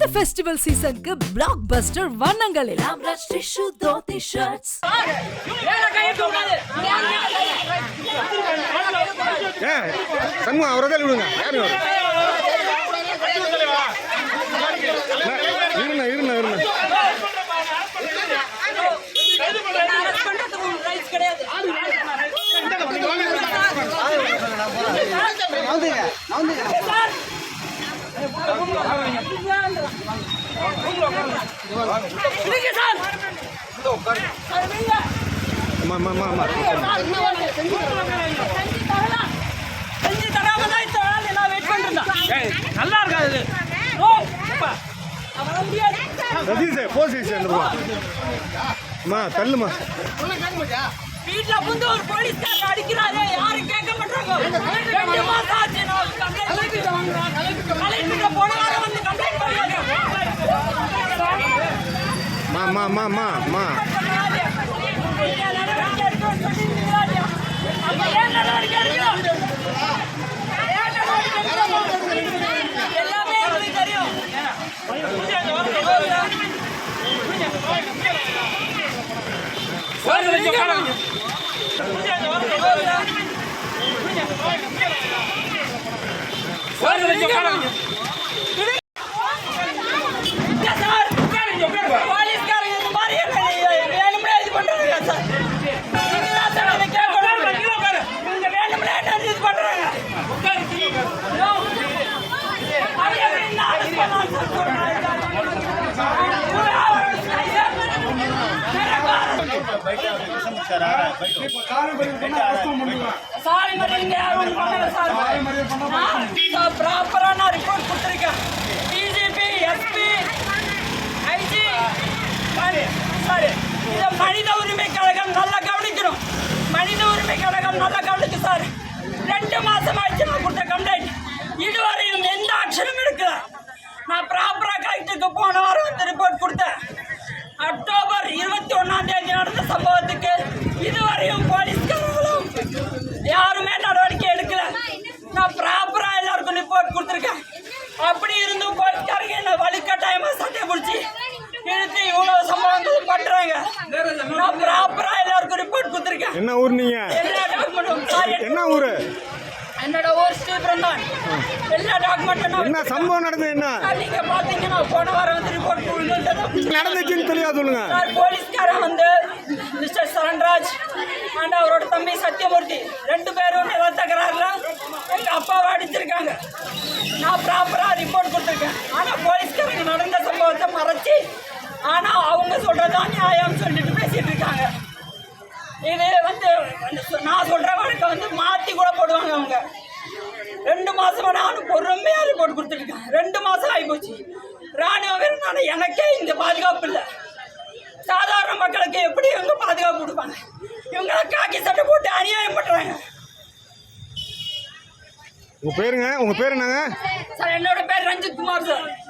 இந்த ஃபெஸ்டிவல் சீசனுக்கு blockbuster வண்ணங்களில் ராம்ராஜ் டிஷ்யூ தோத்தி ஷர்ட்ஸ் சண்முகம் அவரை தான் விடுங்க. யார் இவர்? இருங்க இருங்க இருங்க. நல்லா இருக்காது சதீஷ் போலீஸ் சேர்ந்துருவா தள்ளுமா வீட்டுல வந்து ஒரு போலீஸ்காரர் அடிக்கிறாரு யாரும் கேட்க மாட்டாங்க ரெண்டு மாசம் ஆச்சு கலெக்டர் போன வாரம் வந்து கம்ப்ளைண்ட் பண்ணாங்க மா மா மா மா மா எல்லாமே எங்களுக்கு தெரியும் போலீஸ்காரங்க இந்த மாதிரி வேணும்னே இது பண்றாங்க சார் நீங்களா சார் அதை கேட்கணும் இவங்க வேணும்னே என்ன இது பண்றாங்க அது எப்படி நான் இது பண்ணலாம் சார் சொல்றேன். சாலை மறியல் யாரும் பண்ணல சார் நான் ப்ராப்பரா நான் ரிப்போர்ட் கொடுத்துருக்கேன். டிஜிபி எஸ்பி ஐஜி சாரி இதை மனித உரிமை கழகம் நல்லா கவனிக்கணும். மனித உரிமை கழகம் நல்லா கவனிக்கும் சார் ரெண்டு மாசம் ஆயிடுச்சு நான் கொடுத்த கம்ப்ளைண்ட் இதுவரையும் எந்த ஆக்ஷனும் எடுக்கல நான் ப்ராப்பரா கலெக்டருக்கு போன வாரம் வந்து ரிப்போர்ட் கொடுத்தேன் அக்டோபர் இருபத்தி ஒன்னாம் தேதி நடந்த சம்பவத்துக்கு இதுவரையும் போலீஸ்காரங்களும் யாருமே நடவடிக்கை எடுக்கல நான் ப்ராப்பரா எல்லாருக்கும் ரிப்போர்ட் கொடுத்துருக்கேன் அப்படி இருந்தும் போலீஸ்காரங்க என்ன வலுக்கட்டாயமா சட்டை பிடிச்சி இழுத்து இவ்வளவு சம்பவங்கள் பண்றாங்க நான் ப்ராப்பரா எல்லாருக்கும் ரிப்போர்ட் கொடுத்துருக்கேன். என்ன ஊர் நீங்க? எல்லா டாக்குமெண்ட்டும் சார் என்ன ஊரு? என்னோட ஊர் ஸ்ரீபுரம் தான் எல்லா டாக்குமெண்ட்டும் என்ன சம்பவம் நடந்தது என்ன? நீங்க பாத்தீங்கன்னா போன வாரம் வந்து ரிப்போர்ட் கொடுங்க நடந்துச்சுன்னு தெளிவா சொல்லுங்க. சார் போலீஸ்காரன் வந்து மிஸ்டர் சரண்ராஜ் அண்ட் அவரோட தம்பி சத்யமூர்த்தி ரெண்டு பேரும் நில தகராறுல எங்க அப்பாவை அடிச்சிருக்காங்க. நான் ப்ராப்பரா ரிப்போர்ட் கொடுத்துருக்கேன். ஆனா போலீஸ்காரங்க நடந்த சம்பவத்தை மறைச்சி ஆனா அவங்க சொல்றதான் நியாயம் சொல்லிட்டு பேசிட்டு இருக்காங்க இது வந்து நான் சொல்ற வழக்கை வந்து மாத்தி கூட போடுவாங்க அவங்க. ரெண்டு மாசமா நானும் பொறுமையா ரிப்போர்ட் கொடுத்துருக்கேன் ரெண்டு மாசம் ஆகிப்போச்சு ராணுவ வீரனால எனக்கே இங்க பாதுகாப்பு இல்லை. சாதாரண மக்களுக்கு எப்படி இவங்க பாதுகாப்பு கொடுப்பாங்க? இவங்க காக்கி சட்டை போட்டு அநியாயம் பண்றாங்க. உங்க பேருங்க உங்க பேர் என்னங்க? சார் என்னோட பேர் ரஞ்சித் குமார் சார். இந்த